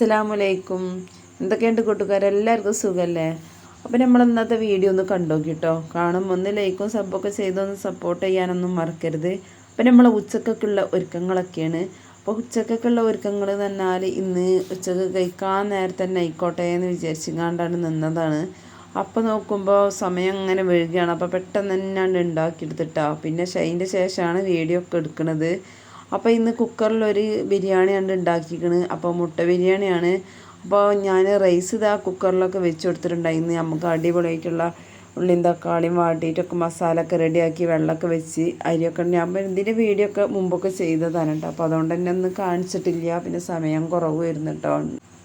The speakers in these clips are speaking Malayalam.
അസ്സലാമലൈക്കും. എന്തൊക്കെയുണ്ട് കൂട്ടുകാർ എല്ലാവർക്കും സുഖമല്ലേ അപ്പോൾ നമ്മൾ ഇന്നത്തെ വീഡിയോ ഒന്ന് കണ്ടോ കേട്ടോ കാണും ഒന്ന് ലൈക്കും സബ്ബൊക്കെ ചെയ്തൊന്ന് സപ്പോർട്ട് ചെയ്യാനൊന്നും മറക്കരുത്. അപ്പോൾ നമ്മൾ ഉച്ചക്കൊക്കെയുള്ള ഒരുക്കങ്ങളൊക്കെയാണ്. അപ്പോൾ ഉച്ചക്കൊക്കെയുള്ള ഒരുക്കങ്ങൾ പറഞ്ഞാൽ ഇന്ന് ഉച്ചയ്ക്ക് കഴിക്കാൻ നേരത്തെ തന്നെ ആയിക്കോട്ടെ എന്ന് വിചാരിച്ചുകൊണ്ടാണ് നിന്നതാണ്. അപ്പോൾ നോക്കുമ്പോൾ സമയം അങ്ങനെ വഴുകയാണ് അപ്പോൾ പെട്ടെന്ന് തന്നെയാണ് ഉണ്ടാക്കിയെടുത്തിട്ടാണ് പിന്നെ അതിന്റെ ശേഷമാണ് വീഡിയോ ഒക്കെ എടുക്കുന്നത് അപ്പോൾ ഇന്ന് കുക്കറിലൊരു ബിരിയാണിയാണ് ഉണ്ടാക്കിയിരിക്കുന്നത് അപ്പോൾ മുട്ട ബിരിയാണിയാണ്. അപ്പോൾ ഞാൻ റൈസ് ഇതാ കുക്കറിലൊക്കെ വെച്ച് കൊടുത്തിട്ടുണ്ടായിരുന്നു നമുക്ക് അടിപൊളിയായിട്ടുള്ള ഉള്ളിയും തക്കാളിയും വാട്ടിയിട്ടൊക്കെ മസാലയൊക്കെ റെഡിയാക്കി വെള്ളമൊക്കെ വെച്ച് അരിയൊക്കെ ഞാൻ ഇതിന്റെ വീഡിയോ ഒക്കെ മുമ്പൊക്കെ ചെയ്തതാണ് കേട്ടോ അപ്പോൾ അതുകൊണ്ട് തന്നെ ഒന്ന് കാണിച്ചിട്ടില്ല. പിന്നെ സമയം കുറവ് വരുന്നു കേട്ടോ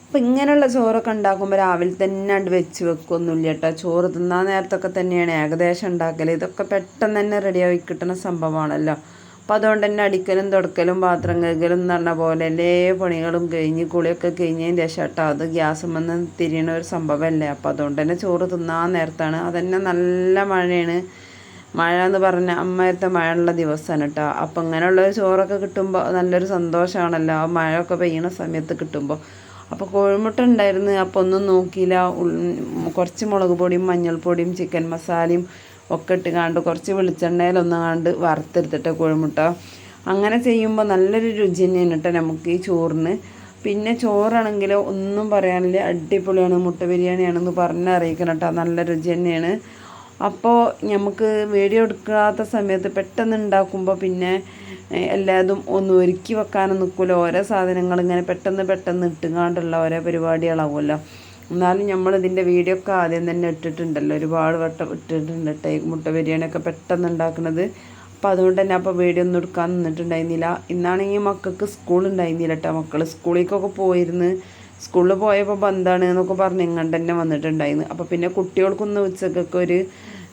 അപ്പം ഇങ്ങനെയുള്ള ചോറൊക്കെ ഉണ്ടാക്കുമ്പോൾ രാവിലെ തന്നെ അണ്ട് വെച്ച് വെക്കൊന്നുമില്ല കേട്ടോ ചോറ് തിന്നാൻ നേരത്തൊക്കെ തന്നെയാണ്. ഏകദേശം ഉണ്ടാക്കൽ ഇതൊക്കെ പെട്ടെന്ന് തന്നെ റെഡിയായി കിട്ടുന്ന സംഭവമാണല്ലോ അപ്പോൾ അതുകൊണ്ട് തന്നെ അടിക്കലും തുടക്കലും പാത്രം കഴുകലും എന്ന് പറഞ്ഞ പോലെ എല്ലാ പണികളും കഴിഞ്ഞ് കുളിയൊക്കെ കഴിഞ്ഞതിന് ശേഷം കേട്ടോ അത് ഗ്യാസ് വന്ന് തിരിയണ ഒരു സംഭവമല്ലേ? അപ്പോൾ അതുകൊണ്ട് തന്നെ ചോറ് തിന്നാൻ നേരത്താണ്. അതന്നെ നല്ല മഴയാണ്. മഴ എന്ന് പറഞ്ഞാൽ അമ്മയത്തെ മഴയുള്ള ദിവസമാണ് കേട്ടോ. അപ്പം ഇങ്ങനെയുള്ളൊരു ചോറൊക്കെ കിട്ടുമ്പോൾ നല്ലൊരു സന്തോഷമാണല്ലോ. ആ മഴയൊക്കെ പെയ്യണ സമയത്ത് കിട്ടുമ്പോൾ അപ്പോൾ കോഴിമുട്ട ഉണ്ടായിരുന്നു. അപ്പോൾ ഒന്നും നോക്കിയില്ല. കുറച്ച് മുളക് പൊടിയും മഞ്ഞൾപ്പൊടിയും ചിക്കൻ മസാലയും ഒക്കെ ഇട്ട് കാണ്ട് കുറച്ച് വെളിച്ചെണ്ണയിലൊന്നും കാണ്ട് വറുത്തെടുത്തിട്ട് കോഴിമുട്ട അങ്ങനെ ചെയ്യുമ്പോൾ നല്ലൊരു രുചി തന്നെയാണ് കേട്ടോ നമുക്ക് ഈ ചോറിന്. പിന്നെ ചോറാണെങ്കിൽ ഒന്നും പറയാനില്ല അടിപൊളിയാണ് മുട്ട ബിരിയാണിയാണെന്ന് പറഞ്ഞറിയിക്കണം കേട്ടോ നല്ല രുചി തന്നെയാണ്. അപ്പോൾ നമുക്ക് വീഡിയോ എടുക്കാത്ത സമയത്ത് പെട്ടെന്ന് ഉണ്ടാക്കുമ്പോൾ പിന്നെ എല്ലാതും ഒന്ന് ഒരുക്കി വെക്കാനും നിൽക്കില്ല ഓരോ സാധനങ്ങൾ ഇങ്ങനെ പെട്ടെന്ന് പെട്ടെന്ന് ഇട്ടുകാണ്ടുള്ള ഓരോ പരിപാടികളാവുമല്ലോ. എന്നാലും നമ്മൾ ഇതിന്റെ വീഡിയോ ഒക്കെ ആദ്യം തന്നെ ഇട്ടിട്ടുണ്ടല്ലോ. ഒരുപാട് വട്ടം ഇട്ടിട്ടുണ്ട് കേട്ടോ മുട്ട ബിരിയാണിയൊക്കെ പെട്ടെന്ന് ഉണ്ടാക്കുന്നത് അപ്പോൾ അതുകൊണ്ട് തന്നെ അപ്പോൾ വീഡിയോ ഒന്നും എടുക്കാൻ നിന്നിട്ടുണ്ടായിരുന്നില്ല. ഇന്നാണെങ്കിൽ മക്കൾക്ക് സ്കൂൾ ഉണ്ടായിരുന്നില്ല കേട്ടോ മക്കൾ സ്കൂളിലേക്കൊക്കെ പോയിരുന്ന്. സ്കൂളിൽ പോയപ്പോൾ ബന്ധാണ് എന്നൊക്കെ പറഞ്ഞ് ഇങ്ങോട്ട് തന്നെ വന്നിട്ടുണ്ടായിരുന്നു. അപ്പോൾ പിന്നെ കുട്ടികൾക്കൊന്ന് ഉച്ചക്കൊക്കെ ഒരു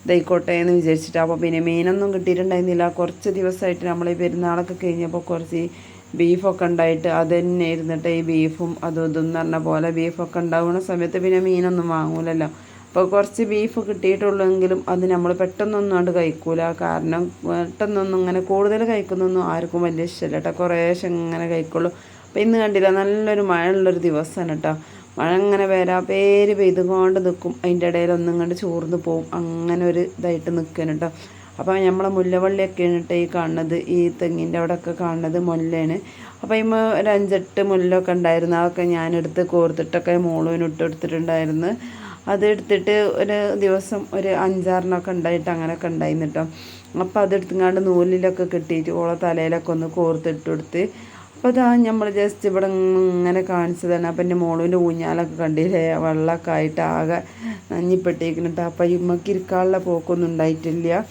ഇതായിക്കോട്ടെ എന്ന് വിചാരിച്ചിട്ട്. അപ്പോൾ പിന്നെ മീനൊന്നും കിട്ടിയിട്ടുണ്ടായിരുന്നില്ല. കുറച്ച് ദിവസമായിട്ട് നമ്മൾ ഈ പെരുന്നാളൊക്കെ കഴിഞ്ഞപ്പോൾ കുറച്ച് ബീഫൊക്കെ ഉണ്ടായിട്ട് അത് തന്നെ ഇരുന്നിട്ട് ഈ ബീഫും അതും ഇതും എന്ന് പറഞ്ഞ പോലെ ബീഫൊക്കെ ഉണ്ടാവുന്ന സമയത്ത് പിന്നെ മീനൊന്നും വാങ്ങൂലല്ലോ. അപ്പോൾ കുറച്ച് ബീഫ് കിട്ടിയിട്ടുള്ളെങ്കിലും അത് നമ്മൾ പെട്ടെന്നൊന്നും അത് കഴിക്കൂല. കാരണം പെട്ടെന്നൊന്നും ഇങ്ങനെ കൂടുതൽ കഴിക്കുന്നൊന്നും ആർക്കും വലിയ ഇഷ്ടമല്ല കേട്ടോ കുറേശ്ശെ ഇങ്ങനെ കഴിക്കുള്ളൂ. അപ്പോൾ ഇന്ന് കണ്ടില്ല നല്ലൊരു മഴ ഉള്ളൊരു ദിവസമാണ് കേട്ടോ മഴ ഇങ്ങനെ വരാ പേര് പെയ്തുകൊണ്ട് നിൽക്കും അതിന്റെ ഇടയിൽ ഒന്നും കണ്ട് ചോർന്ന് പോവും. അങ്ങനെ ഒരു ഇതായിട്ട് നിൽക്കാൻ കേട്ടോ അപ്പോൾ നമ്മളെ മുല്ലവള്ളിയൊക്കെയാണ് കേട്ടോ ഈ കാണുന്നത് ഈ തെങ്ങിന്റെ അവിടെയൊക്കെ കാണുന്നത് മുല്ലയാണ് അപ്പോൾ ഇമ്മ ഒരു അഞ്ചെട്ട് മുല്ലൊക്കെ ഉണ്ടായിരുന്നു അതൊക്കെ ഞാനെടുത്ത് കോർത്തിട്ടൊക്കെ മോളുവിന് ഇട്ട് കൊടുത്തിട്ടുണ്ടായിരുന്നു അത് എടുത്തിട്ട് ഒരു ദിവസം ഒരു അഞ്ചാറിനൊക്കെ ഉണ്ടായിട്ട് അങ്ങനെയൊക്കെ ഉണ്ടായിരുന്നു കേട്ടോ. അപ്പോൾ അതെടുത്തുങ്ങാണ്ട് നൂലിലൊക്കെ കെട്ടിയിട്ട് ഓളെ തലയിലൊക്കെ ഒന്ന് കോർത്തിട്ട് കൊടുത്ത്. അപ്പോൾ അതാ നമ്മൾ ജസ്റ്റ് ഇവിടെ ഇങ്ങനെ കാണിച്ചതാണ്. അപ്പം എന്റെ മോളുവിന്റെ ഊഞ്ഞാലൊക്കെ കണ്ടില്ലേ വെള്ളമൊക്കെ ആയിട്ട് ആകെ നഞ്ഞിപ്പെട്ടിരിക്കുന്നുണ്ട്. അപ്പം ഇമ്മക്ക് ഇരിക്കാനുള്ള പോക്കൊന്നും ഉണ്ടായിട്ടില്ല.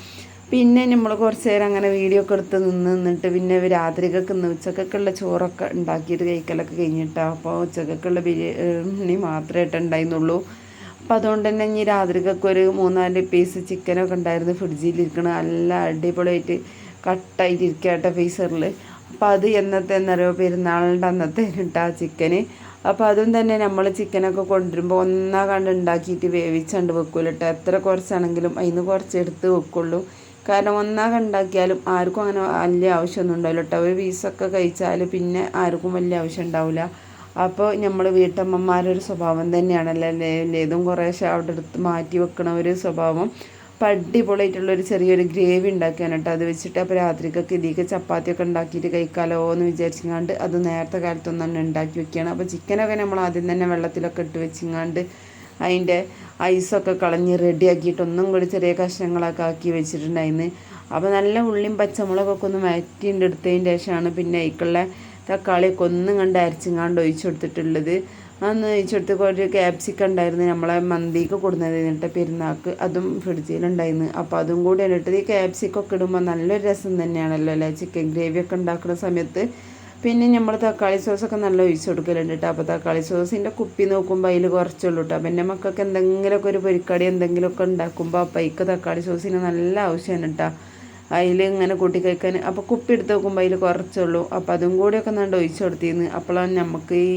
പിന്നെ നമ്മൾ കുറച്ച് നേരം അങ്ങനെ വീഡിയോ ഒക്കെ എടുത്ത് നിന്ന് നിന്നിട്ട് പിന്നെ രാത്രിക്കൊക്കെ ഇന്ന് ഉച്ചക്കൊക്കെയുള്ള ചോറൊക്കെ ഉണ്ടാക്കിയിട്ട് കഴിക്കലൊക്കെ കഴിഞ്ഞിട്ടാണ് അപ്പോൾ ഉച്ചക്കൊക്കെയുള്ള ബിരിയാണി മാത്രമേ ഉണ്ടായിരുന്നുള്ളൂ. അപ്പോൾ അതുകൊണ്ട് തന്നെ ഇനി രാത്രിക്കൊക്കെ ഒരു മൂന്നാൽ പീസ് ചിക്കനൊക്കെ ഉണ്ടായിരുന്നു ഫ്രിഡ്ജിലിരിക്കണ നല്ല അടിപൊളിയായിട്ട് കട്ടായിട്ട് കേട്ടോ ഫീസറിൽ അപ്പോൾ അത് എന്നത്തെ എന്നറിയോ പെരുന്നാളിന്റെ അന്നത്തെ ഇട്ടാ ചിക്കന് അപ്പോൾ അതും തന്നെ നമ്മൾ ചിക്കനൊക്കെ കൊണ്ടുവരുമ്പോൾ ഒന്നാ കണ്ട് ഉണ്ടാക്കിയിട്ട് വേവിച്ചുകൊണ്ട് വെക്കുമല്ലോ കേട്ടോ എത്ര കുറച്ചാണെങ്കിലും അതിന് കുറച്ച് എടുത്ത് വെക്കുള്ളൂ. കാരണം ഒന്നാ ഉണ്ടാക്കിയാലും ആർക്കും അങ്ങനെ വലിയ ആവശ്യമൊന്നും ഉണ്ടാവില്ല കേട്ടോ ഒരു പീസൊക്കെ കഴിച്ചാൽ പിന്നെ ആർക്കും വലിയ ആവശ്യം ഉണ്ടാവില്ല അപ്പോൾ നമ്മൾ വീട്ടമ്മമാരൊരു സ്വഭാവം തന്നെയാണല്ലോ. ഏതും കുറേശ്ശെ അവിടെ എടുത്ത് മാറ്റി വെക്കണ ഒരു സ്വഭാവം. അപ്പം അടിപൊളിയായിട്ടുള്ള ഒരു ചെറിയൊരു ഗ്രേവി ഉണ്ടാക്കിയാണ് കേട്ടോ അത് വെച്ചിട്ട് അപ്പോൾ രാത്രിക്കൊക്കെ ഇതിലേക്ക് ചപ്പാത്തിയൊക്കെ ഉണ്ടാക്കിയിട്ട് കഴിക്കാലോ എന്ന് വിചാരിച്ചിങ്ങാണ്ട് അത് നേരത്തെ കാലത്തൊന്നും തന്നെ ഉണ്ടാക്കി വെക്കുകയാണ് അപ്പോൾ ചിക്കനൊക്കെ നമ്മൾ ആദ്യം തന്നെ വെള്ളത്തിലൊക്കെ ഇട്ട് വെച്ചിങ്ങാണ്ട് അതിന്റെ ഐസൊക്കെ കളഞ്ഞ് റെഡിയാക്കിയിട്ട് ഒന്നും കൂടി ചെറിയ കഷ്ണങ്ങളൊക്കെ ആക്കി വെച്ചിട്ടുണ്ടായിരുന്നു. അപ്പോൾ നല്ല ഉള്ളിയും പച്ചമുളകൊക്കെ ഒന്ന് മാറ്റിന്റെ എടുത്തതിന്റെ ശേഷമാണ് പിന്നെ അതിക്കുള്ള തക്കാളിയൊക്കെ ഒന്നും കണ്ട് അരച്ചിങ്ങാണ്ട് ഒഴിച്ചു കൊടുത്തിട്ടുള്ളത്. അന്ന് ഒഴിച്ചു കൊടുത്ത് കുറച്ച് ക്യാപ്സിക്കം ഉണ്ടായിരുന്നു നമ്മളെ മന്തിക്ക് കൊടുക്കുന്നത് എന്നിട്ട് പെരുന്നാൾക്ക് അതും ഫ്രിഡ്ജിലുണ്ടായിരുന്നു. അപ്പോൾ അതും കൂടി ഇട്ടിട്ട് ഈ ക്യാപ്സിക്കൊക്കെ ഇടുമ്പോൾ നല്ലൊരു രസം തന്നെയാണല്ലോ അല്ലേ? ചിക്കൻ ഗ്രേവിയൊക്കെ ഉണ്ടാക്കുന്ന സമയത്ത് പിന്നെ നമ്മൾ തക്കാളി സോസൊക്കെ നല്ല ഒഴിച്ചു കൊടുക്കലുണ്ട് കേട്ടോ അപ്പോൾ തക്കാളി സോസിന്റെ കുപ്പി നോക്കുമ്പോൾ അതിൽ കുറച്ചുള്ളൂ കേട്ടോ പിന്നെ മക്കൾക്ക് എന്തെങ്കിലുമൊക്കെ ഒരു പൊരിക്കടി എന്തെങ്കിലുമൊക്കെ ഉണ്ടാക്കുമ്പോൾ അപ്പോൾ അതിക്ക് തക്കാളി സോസിന് നല്ല ആവശ്യമാണ് കേട്ടോ അതിൽ ഇങ്ങനെ കൂട്ടി കഴിക്കാൻ. അപ്പോൾ കുപ്പി എടുത്ത് നോക്കുമ്പോൾ അതിൽ കുറച്ചുള്ളൂ. അപ്പോൾ അതും കൂടിയൊക്കെ നല്ല ഒഴിച്ചു കൊടുത്തിരുന്നു അപ്പോഴാണ് നമുക്ക് ഈ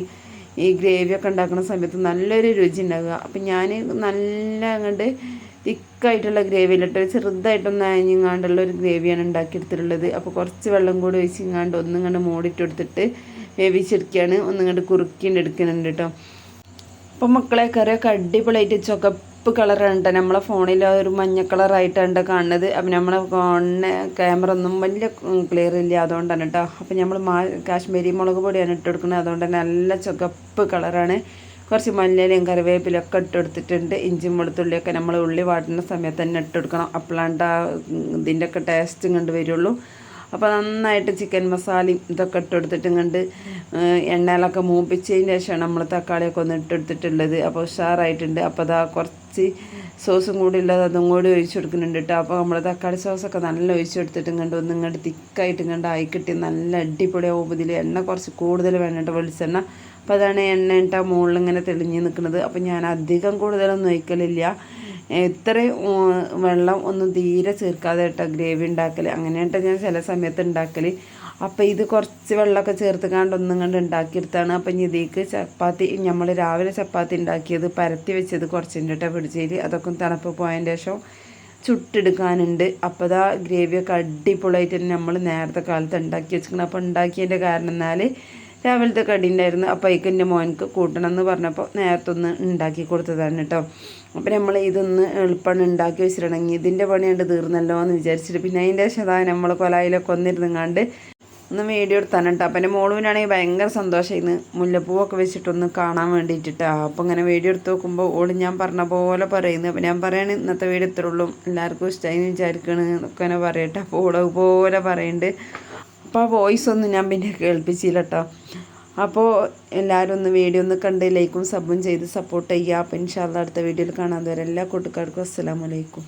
ഈ ഗ്രേവിയൊക്കെ ഉണ്ടാക്കുന്ന സമയത്ത് നല്ലൊരു രുചി ഉണ്ടാകുക അപ്പം ഞാൻ നല്ല അങ്ങോട്ട് തിക്കായിട്ടുള്ള ഗ്രേവിയിലിട്ട് ചെറുതായിട്ടൊന്ന് അയഞ്ഞിങ്ങാണ്ടുള്ള ഒരു ഗ്രേവിയാണ് ഉണ്ടാക്കിയെടുത്തിട്ടുള്ളത്. അപ്പോൾ കുറച്ച് വെള്ളം കൂടി ഒഴിച്ചിങ്ങാണ്ട് ഒന്നും കണ്ട് കൊടുത്തിട്ട് വേവിച്ചെടുക്കുകയാണ്. ഒന്നിങ്ങോട്ട് കുറുക്കിണ്ട് എടുക്കുന്നുണ്ട് കേട്ടോ. അപ്പം മക്കളെ കറിയൊക്കെ അടിപൊളിയായിട്ട് ചുവപ്പ് കളറാണ് നമ്മളെ ഫോണിൽ ആ ഒരു മഞ്ഞ കളറായിട്ടാണ് കാണുന്നത്. അപ്പം നമ്മളെ ഫോണിന് ക്യാമറ ഒന്നും വലിയ ക്ലിയർ ഇല്ല. അതുകൊണ്ടാണ് കേട്ടോ അപ്പം നമ്മൾ മാ കാശ്മീരി മുളക് പൊടിയാണ് ഇട്ട് കൊടുക്കുന്നത്. അതുകൊണ്ട് നല്ല ചുവപ്പ് കളറാണ്. കുറച്ച് മല്ലിയിലയും കറിവേപ്പിലൊക്കെ ഒക്കെ ഇട്ട് കൊടുത്തിട്ടുണ്ട്. ഇഞ്ചിയും വെളുത്തുള്ളിയൊക്കെ നമ്മൾ ഉള്ളി വാട്ടുന്ന സമയത്ത് തന്നെ ഇട്ടെടുക്കണം അപ്പോഴാണ്ട് ആ ഇതിന്റെയൊക്കെ ടേസ്റ്റും കണ്ട് വരുള്ളൂ. അപ്പോൾ നന്നായിട്ട് ചിക്കൻ മസാലയും ഇതൊക്കെ ഇട്ടെടുത്തിട്ട് കണ്ട് എണ്ണയിലൊക്കെ മൂപ്പിച്ചതിന് ശേഷമാണ് നമ്മൾ തക്കാളിയൊക്കെ ഒന്ന് ഇട്ടെടുത്തിട്ടുള്ളത്. അപ്പോൾ ഉഷാറായിട്ടുണ്ട്. അപ്പോൾ അതാ കുറച്ച് സോസും കൂടി ഉള്ളത് അതും കൂടി ഒഴിച്ചു കൊടുക്കുന്നുണ്ട് കേട്ടോ അപ്പോൾ നമ്മൾ തക്കാളി സോസൊക്കെ നല്ല ഒഴിച്ചു കൊടുത്തിട്ടും കണ്ട് ഒന്നും കണ്ട് തിക്കായിട്ടും കണ്ട് ആയി കിട്ടി. നല്ല അടിപൊളിയാവും ഇതിൽ എണ്ണ കുറച്ച് കൂടുതൽ വേണ്ട വെളിച്ചെണ്ണ. അപ്പോൾ അതാണ് എണ്ണ ഇട്ട മുകളിൽ ഇങ്ങനെ തെളിഞ്ഞ് നിൽക്കുന്നത് അപ്പോൾ ഞാൻ അധികം കൂടുതലൊന്നും ഒഴിക്കലില്ല. ഇത്രയും വെള്ളം ഒന്നും തീരെ ചേർക്കാതെ കേട്ടോ ഗ്രേവി ഉണ്ടാക്കൽ അങ്ങനെയായിട്ട് ഞാൻ ചില സമയത്ത് ഉണ്ടാക്കൽ അപ്പോൾ ഇത് കുറച്ച് വെള്ളമൊക്കെ ചേർത്ത് കണ്ട് ഒന്നും കണ്ട് ഉണ്ടാക്കിയെടുത്താണ്. അപ്പം ഇനി ചപ്പാത്തി നമ്മൾ രാവിലെ ചപ്പാത്തി ഉണ്ടാക്കിയത് പരത്തി വെച്ചത് കുറച്ചുണ്ട് കേട്ടോ പിടിച്ചേരി അതൊക്കെ തണുപ്പ് പോയതിന്റെ ശേഷം ചുട്ടെടുക്കാനുണ്ട്. അപ്പോൾ അതാ ഗ്രേവിയൊക്കെ അടിപൊളിയായിട്ട് തന്നെ നമ്മൾ നേരത്തെ കാലത്ത് ഉണ്ടാക്കി വെച്ചിരിക്കണം. അപ്പോൾ ഉണ്ടാക്കിയതിന്റെ കാരണം എന്നാൽ രാവിലത്തെ കടി ഉണ്ടായിരുന്നു. അപ്പോൾ അതിക്ക് എന്റെ മോനക്ക് കൂട്ടണം എന്ന് പറഞ്ഞപ്പോൾ നേരത്തെ ഒന്ന് ഉണ്ടാക്കി കൊടുത്തതാണ് കേട്ടോ അപ്പം നമ്മൾ ഇതൊന്ന് എളുപ്പമാണ് ഉണ്ടാക്കി വെച്ചിട്ടുണ്ടെങ്കിൽ ഇതിന്റെ പണി കണ്ട് തീർന്നല്ലോ എന്ന് വിചാരിച്ചിട്ട് പിന്നെ അതിന്റെ ശതാ നമ്മൾ കൊലായിലൊക്കെ ഒന്നിരുന്നങ്ങാണ്ട് ഒന്ന് വീഡിയോ എടുത്താണ് കേട്ടോ അപ്പം എന്റെ മോളുവിനാണെങ്കിൽ ഭയങ്കര സന്തോഷമായിരുന്നു മുല്ലപ്പൂവൊക്കെ വെച്ചിട്ടൊന്ന് കാണാൻ വേണ്ടിയിട്ടാ അപ്പോൾ ഇങ്ങനെ വീഡിയോ എടുത്ത് നോക്കുമ്പോൾ ഓൾ ഞാൻ പറഞ്ഞ പോലെ പറയുന്നു. അപ്പം ഞാൻ പറയാണ് ഇന്നത്തെ വീഡിയോ എത്രയുള്ളൂ എല്ലാവർക്കും ഇഷ്ടമായി വിചാരിക്കണ് എന്നൊക്കെ തന്നെ പറയട്ടെ. അപ്പോൾ ഓൾ പോലെ പറയുന്നുണ്ട് അപ്പോൾ ആ വോയിസ് ഒന്നും ഞാൻ പിന്നെ കേൾപ്പിച്ചില്ല കേട്ടോ അപ്പോൾ എല്ലാവരും ഒന്ന് വീഡിയോ ഒന്ന് കണ്ട് ലൈക്കും സബും ചെയ്ത് സപ്പോർട്ട് ചെയ്യുക. അപ്പം ഇൻഷാല്ല അടുത്ത വീഡിയോയിൽ കാണാൻ വരെ എല്ലാ കൂട്ടുകാർക്കും അസ്സാം വലൈക്കും